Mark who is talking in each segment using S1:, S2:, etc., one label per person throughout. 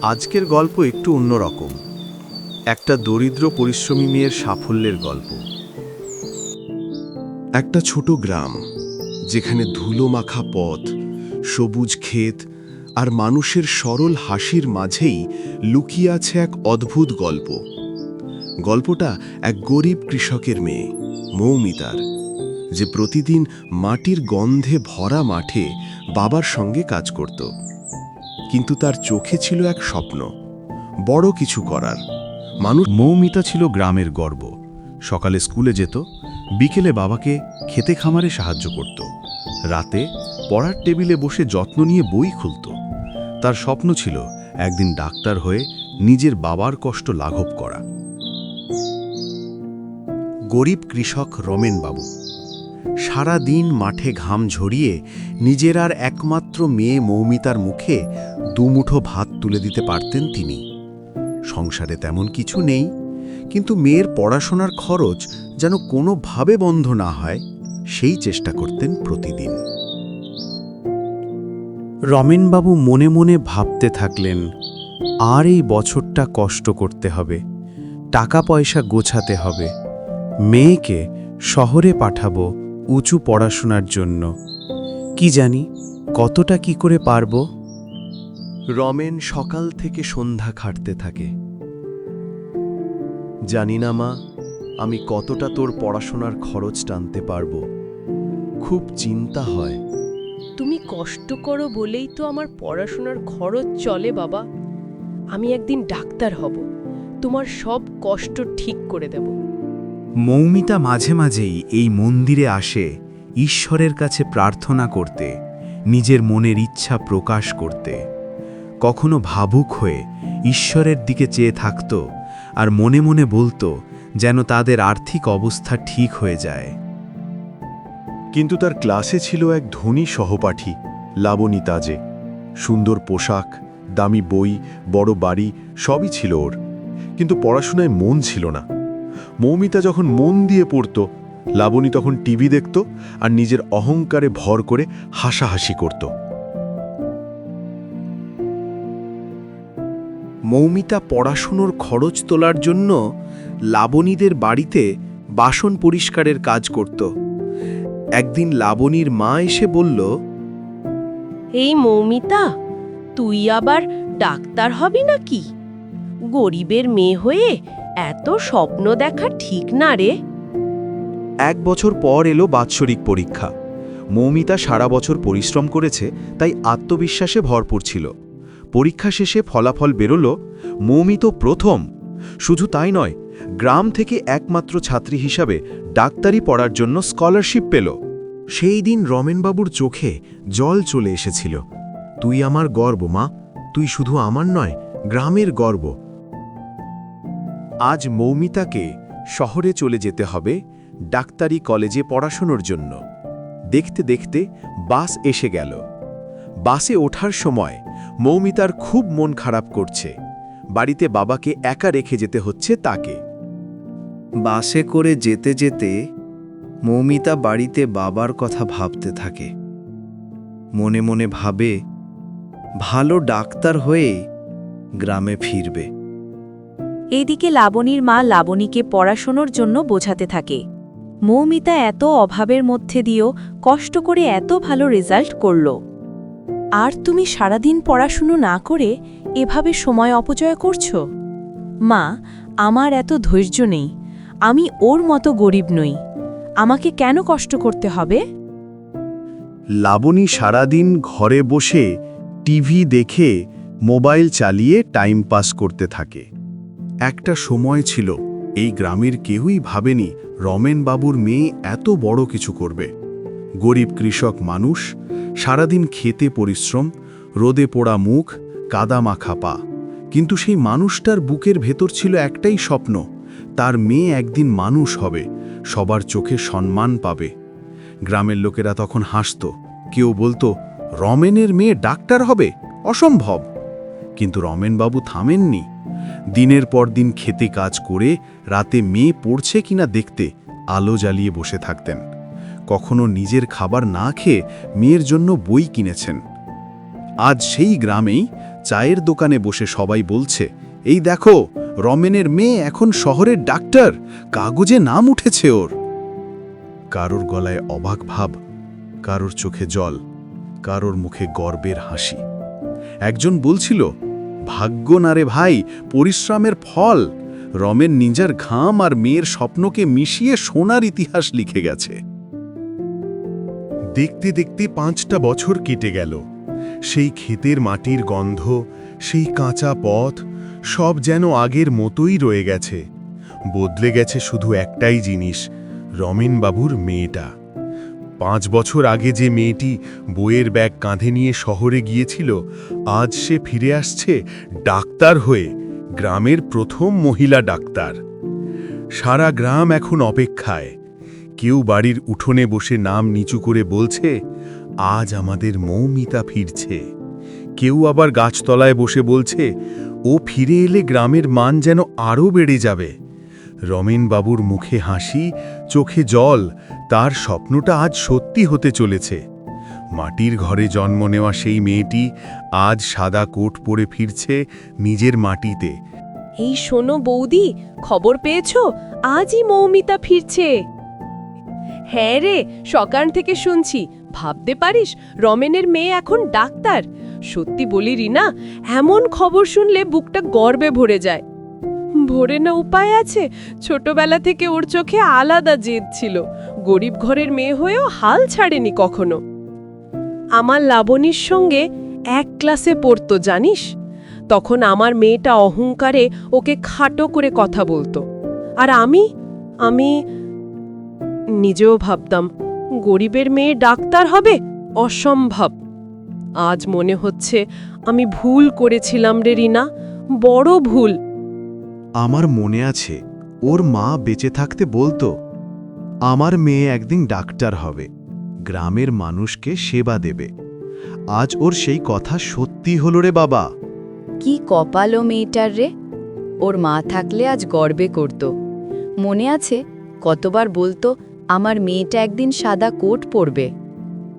S1: আজকের গল্প একটু অন্যরকম একটা দরিদ্র পরিশ্রমী মেয়ের সাফল্যের গল্প। একটা ছোট গ্রাম, যেখানে ধুলো মাখা পথ, সবুজ ক্ষেত আর মানুষের সরল হাসির মাঝেই লুকিয়ে আছে এক অদ্ভুত গল্প। গল্পটা এক গরিব কৃষকের মেয়ে মৌমিতার যে প্রতিদিন মাটির গন্ধে ভরা মাঠে বাবার সঙ্গে কাজ করত। কিন্তু তার চোখে ছিল এক স্বপ্ন। বড় কিছু করার। মানুষ
S2: মৌমিতা ছিল গ্রামের গর্ব। সকালে স্কুলে যেত, বিকেলে বাবাকে খেতে খামারে সাহায্য করত। রাতে পড়ার টেবিলে বসে যত্ন নিয়ে বই খুলত। তার স্বপ্ন ছিল একদিন ডাক্তার হয়ে নিজের বাবার কষ্ট লাঘব করা।
S1: গরিব কৃষক রমেন বাবু সারা দিন মাঠে ঘাম ঝরিয়ে নিজের আর একমাত্র মেয়ে মৌমিতার মুখে দুমুঠো ভাত তুলে দিতে পারতেন তিনি। সংসারে তেমন কিছু নেই, কিন্তু মেয়ের পড়াশোনার খরচ যেন কোনোভাবে বন্ধ না হয়, সেই চেষ্টা করতেন প্রতিদিন। রমেনবাবু মনে মনে ভাবতে থাকলেন, আর এই বছরটা কষ্ট করতে হবে টাকা পয়সা গোছাতে হবে, মেয়েকে শহরে পাঠাবো উঁচু পড়াশোনার জন্য। কি জানি কতটা কি করে পারব? রমেন সকাল থেকে সন্ধ্যা খাটতে থাকে। জানি না মা আমি কতটা তোর পড়াশোনার খরচ টানতে পারব। খুব চিন্তা হয়।
S3: তুমি কষ্ট করো বলেই তো আমার পড়াশোনার খরচ চলে বাবা। আমি একদিন ডাক্তার হব। তোমার সব কষ্ট ঠিক করে দেব।
S2: মৌমিতা মাঝে মাঝেই এই মন্দিরে আসে ঈশ্বরের কাছে প্রার্থনা করতে নিজের মনের ইচ্ছা প্রকাশ করতে। কখনো ভাবুক হয়ে ঈশ্বরের দিকে চেয়ে থাকত আর মনে মনে বলতো যেন তাদের আর্থিক অবস্থা ঠিক হয়ে যায়।
S1: কিন্তু তার ক্লাসে ছিল এক ধনী সহপাঠী লাবণী তাজে সুন্দর পোশাক, দামি বই, বড় বাড়ি, সবই ছিল ওর। কিন্তু পড়াশোনায় মন ছিল না। মৌমিতা যখন মন দিয়ে পড়ত, লাবণী তখন টিভি দেখত আর নিজের অহংকারে ভর করে হাসাহাসি করত। মৌমিতা পড়াশুনোর খরচ তোলার জন্য লাবণীদের বাড়িতে বাসন পরিষ্কারের কাজ করত। একদিন লাবণীর মা এসে বলল
S3: এই মৌমিতা তুই আবার ডাক্তার হবি নাকি? গরিবের মেয়ে হয়ে এত স্বপ্ন দেখা ঠিক না রে।
S1: এক বছর পর এলো বাৎসরিক পরীক্ষা। মৌমিতা সারা বছর পরিশ্রম করেছে তাই আত্মবিশ্বাসে ভরপুর ছিল। পরীক্ষা শেষে ফলাফল বেরোল, মৌমিত প্রথম। শুধু তাই নয়, গ্রাম থেকে একমাত্র ছাত্রী হিসাবে ডাক্তারি পড়ার জন্য স্কলারশিপ পেল। সেই দিন রমেনবাবুর চোখে জল চলে এসেছিল। তুই আমার গর্ব, মা। তুই শুধু আমার নয়, গ্রামের গর্ব। আজ মৌমিতাকে শহরে চলে যেতে হবে ডাক্তারি কলেজে পড়াশোনার জন্য। দেখতে দেখতে বাস এসে গেল। বাসে ওঠার সময় মৌমিতার খুব মন খারাপ করছে। বাড়িতে বাবাকে একা রেখে যেতে হচ্ছে তাকে।
S4: বাসে করে যেতে যেতে মৌমিতা বাড়িতে বাবার কথা ভাবতে থাকে। মনে মনে ভাবে ভালো ডাক্তার হয়ে গ্রামে ফিরবে।
S5: এদিকে লাবণীর মা লাবণীকে পড়াশোনার জন্য বোঝাতে থাকে। মৌমিতা এত অভাবের মধ্যে দিয়েও কষ্ট করে এত ভালো রেজাল্ট করল। আর তুমি সারাদিন পড়াশুনো না করে এভাবে সময় অপচয় করছ? মা, আমার এত ধৈর্য নেই। আমি ওর মতো গরিব নই। আমাকে কেন কষ্ট করতে হবে?
S1: লাবণী সারাদিন ঘরে বসে টিভি দেখে মোবাইল চালিয়ে টাইম পাস করতে থাকে। একটা সময় ছিল, এই গ্রামের কেউই ভাবেনি রমেন বাবুর মেয়ে এত বড় কিছু করবে। গরিব কৃষক মানুষ, সারাদিন খেতে পরিশ্রম, রোদে পোড়া মুখ, কাদা মাখা পা। কিন্তু সেই মানুষটার বুকের ভেতর ছিল একটাই স্বপ্ন, তার মেয়ে একদিন মানুষ হবে, সবার চোখে সম্মান পাবে। গ্রামের লোকেরা তখন হাসত, কেউ বলতো, রমেনের মেয়ে ডাক্তার হবে? অসম্ভব। কিন্তু রমেনবাবু থামেননি। দিনের পর দিন খেতে কাজ করে, রাতে মেয়ে পড়ছে কিনা দেখতে আলো জ্বালিয়ে বসে থাকতেন। কখনো নিজের খাবার না খেয়ে মেয়ের জন্য বই কিনেছেন। আজ সেই গ্রামেই চায়ের দোকানে বসে সবাই বলছে, এই দেখো, রমেনের মেয়ে এখন শহরের ডাক্তার, কাগজে নাম উঠেছে ওর। কারোর গলায় অবাক ভাব, কারোর চোখে জল, কারোর মুখে গর্বের হাসি। একজন বলছিল, ভাগ্য না রে ভাই, পরিশ্রমের ফল। রমেন নিজের ঘাম আর মেয়ের স্বপ্নকে মিশিয়ে সোনার ইতিহাস লিখে গেছে। দেখতে দেখতে পাঁচটা বছর কেটে গেল। সেই ক্ষেতের মাটির গন্ধ, সেই কাঁচা পথ, সব যেন আগের মতোই রয়ে গেছে। বদলে গেছে শুধু একটাই জিনিস, রমেনবাবুর মেয়েটা। পাঁচ বছর আগে যে মেয়েটি বইয়ের ব্যাগ কাঁধে নিয়ে শহরে গিয়েছিল, আজ সে ফিরে আসছে ডাক্তার হয়ে, গ্রামের প্রথম মহিলা ডাক্তার। সারা গ্রাম এখন অপেক্ষায়। কেউ বাড়ির উঠোনে বসে নাম নিচু করে বলছে, আজ আমাদের মৌমিতা ফিরছে। কেউ আবার গাছতলায় বসে বলছে, ও ফিরে এলে গ্রামের মান যেন আরও বেড়ে যাবে। রমেনবাবুর মুখে হাসি, চোখে জল, তার স্বপ্নটা আজ সত্যি হতে চলেছে। মাটির ঘরে জন্ম নেওয়া সেই মেয়েটি আজ সাদা কোট পরে ফিরছে নিজের মাটিতে।
S3: এই শোনো বৌদি, খবর পেয়েছ? আজই মৌমিতা ফিরছে। হ্যাঁ রে সকাল থেকে শুনছি। ভাবতে পারিস, রমেনের মেয়ে এখন ডাক্তার। সত্যি বলি রিনা, এমন খবর শুনলে বুকটা গর্বে ভরে যায়। ভরে না উপায় আছে? ছোটবেলা থেকে ওর চোখে আলাদা জেদ ছিল। গরিব ঘরের মেয়ে হয়েও হাল ছাড়েনি কখনো। আমার লাবণীর সঙ্গে এক ক্লাসে পড়তো, জানিস? তখন আমার মেয়েটা অহংকারে ওকে খাটো করে কথা বলতো। আর আমি আমি নিজেও ভাবতাম গরিবের মেয়ে ডাক্তার হবে? অসম্ভব। আজ মনে হচ্ছে আমি ভুল করেছিলাম রে রিনা বড় ভুল।
S1: আমার মনে আছে ওর মা বেঁচে থাকতে বলতো আমার মেয়ে একদিন ডাক্তার হবে গ্রামের মানুষকে সেবা দেবে। আজ ওর সেই কথা সত্যি হলো রে বাবা।
S5: কি কপাল ও মেয়েটার রে। ওর মা থাকলে আজ গর্বে করত। মনে আছে কতবার বলতো আমার মেয়েটা একদিন সাদা কোট পরবে।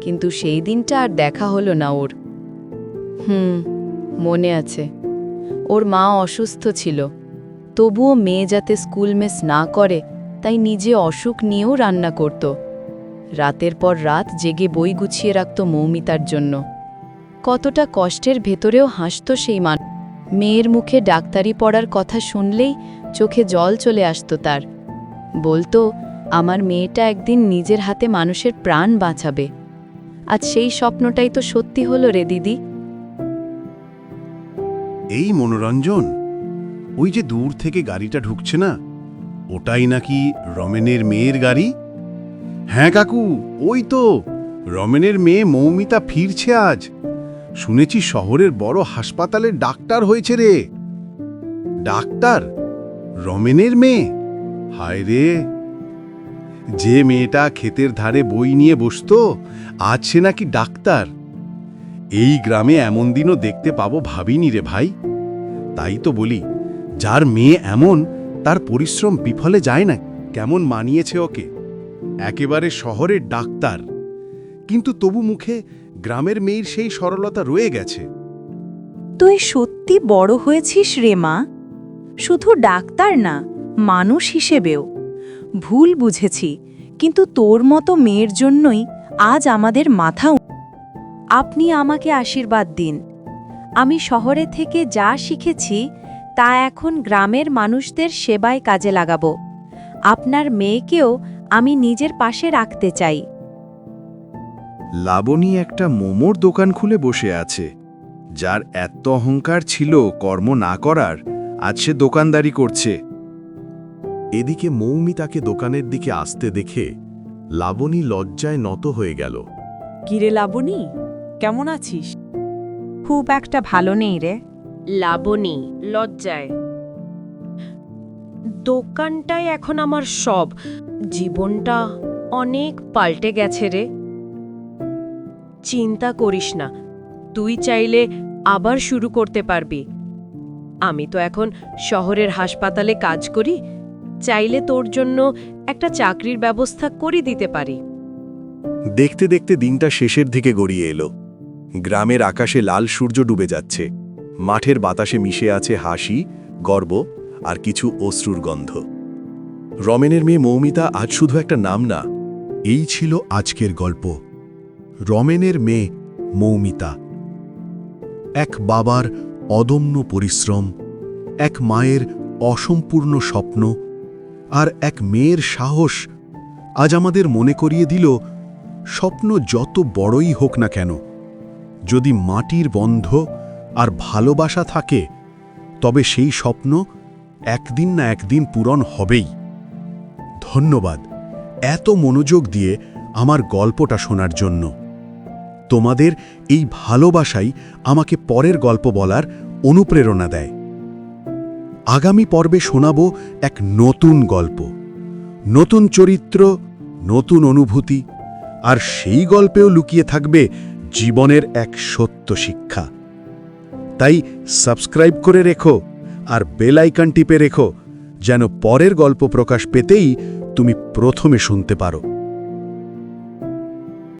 S5: কিন্তু সেই দিনটা আর দেখা হলো না ওর। হুম, মনে আছে। ওর মা অসুস্থ ছিল। তবুও মেয়ে যাতে স্কুল মেস না করে, তাই নিজে অসুখ নিয়েও রান্না করত। রাতের পর রাত জেগে বই গুছিয়ে রাখত মৌমিতার জন্য। কতটা কষ্টের ভেতরেও হাসত সেই মান মেয়ের মুখে ডাক্তারি পড়ার কথা শুনলেই চোখে জল চলে আসতো তার। বলতো আমার মেয়েটা একদিন নিজের হাতে মানুষের প্রাণ বাঁচাবে। আজ সেই স্বপ্নটাই তো সত্যি হলো রে দিদি।
S1: এই মনোরঞ্জন, ওই যে দূর থেকে গাড়িটা ঢুকছে না, ওটাই নাকি রমেনের মেয়ের গাড়ি? হ্যাঁ কাকু, ওই তো, রমেনের মেয়ে মৌমিতা ফিরছে আজ। শুনেছি শহরের বড় হাসপাতালে ডাক্তার হয়েছে রে। ডাক্তার? রমেনের মেয়ে? হায় রে। যে মেয়েটা ক্ষেতের ধারে বই নিয়ে বসতো, আজ সে নাকি ডাক্তার। এই গ্রামে এমন দিনও দেখতে পাবো ভাবিনি রে ভাই। তাই তো বলি, যার মেয়ে এমন, তার পরিশ্রম বিফলে যায় না, কেমন মানিয়েছে ওকে। একেবারে শহরের ডাক্তার। কিন্তু তবু মুখে গ্রামের মেয়ের সেই সরলতা রয়ে গেছে।
S5: তুই সত্যি বড় হয়েছিস রে মা। শুধু ডাক্তার না, মানুষ হিসেবেও। ভুল বুঝেছি, কিন্তু তোর মতো মেয়ের জন্যই আজ আমাদের মাথা আপনি আমাকে আশীর্বাদ দিন। আমি শহরে থেকে যা শিখেছি, তা এখন গ্রামের মানুষদের সেবায় কাজে লাগাব। আপনার মেয়েকেও আমি নিজের পাশে রাখতে চাই।
S1: লাবণী একটা মোমোর দোকান খুলে বসে আছে। যার এত অহংকার ছিল কর্ম না করার, আজ সে দোকানদারি করছে। এদিকে মৌমি তাকে দোকানের দিকে আসতে দেখে লাবণী লজ্জায় নত হয়ে গেল।
S6: কিরে লাবণী কেমন আছিস? খুব একটা ভালো নেই রে।
S3: লাবণী লজ্জায়। দোকানটাই এখন আমার সব। জীবনটা অনেক পাল্টে গেছে রে। চিন্তা করিস না তুই চাইলে আবার শুরু করতে পারবি। আমি তো এখন শহরের হাসপাতালে কাজ করি চাইলে তোর জন্য একটা চাকরির ব্যবস্থা করে দিতে পারি।
S1: দেখতে দেখতে দিনটা শেষের দিকে গড়িয়ে এলো। গ্রামের আকাশে লাল সূর্য ডুবে যাচ্ছে। মাঠের বাতাসে মিশে আছে হাসি, গর্ব আর কিছু অশ্রুর গন্ধ। রমেনের মেয়ে মৌমিতা আজ শুধু একটা নাম না, এই ছিল আজকের গল্প। রমেনের মেয়ে মৌমিতা। এক বাবার অদম্য পরিশ্রম, এক মায়ের অসম্পূর্ণ স্বপ্ন আর এক মেয়ের সাহস আজ আমাদের মনে করিয়ে দিল, স্বপ্ন যত বড়ই হোক না কেন, যদি মাটির বন্ধ আর ভালোবাসা থাকে, তবে সেই স্বপ্ন একদিন না একদিন পূরণ হবেই। ধন্যবাদ এত মনোযোগ দিয়ে আমার গল্পটা শোনার জন্য। তোমাদের এই ভালোবাসাই আমাকে পরের গল্প বলার অনুপ্রেরণা দেয়। আগামী পর্বে শোনাব এক নতুন গল্প, নতুন চরিত্র, নতুন অনুভূতি, আর সেই গল্পেও লুকিয়ে থাকবে জীবনের এক সত্য শিক্ষা। তাই সাবস্ক্রাইব করে রেখো আর বেল আইকন টিপে রেখো, যেন পরের গল্প প্রকাশ পেতেই তুমি প্রথমে শুনতে পারো।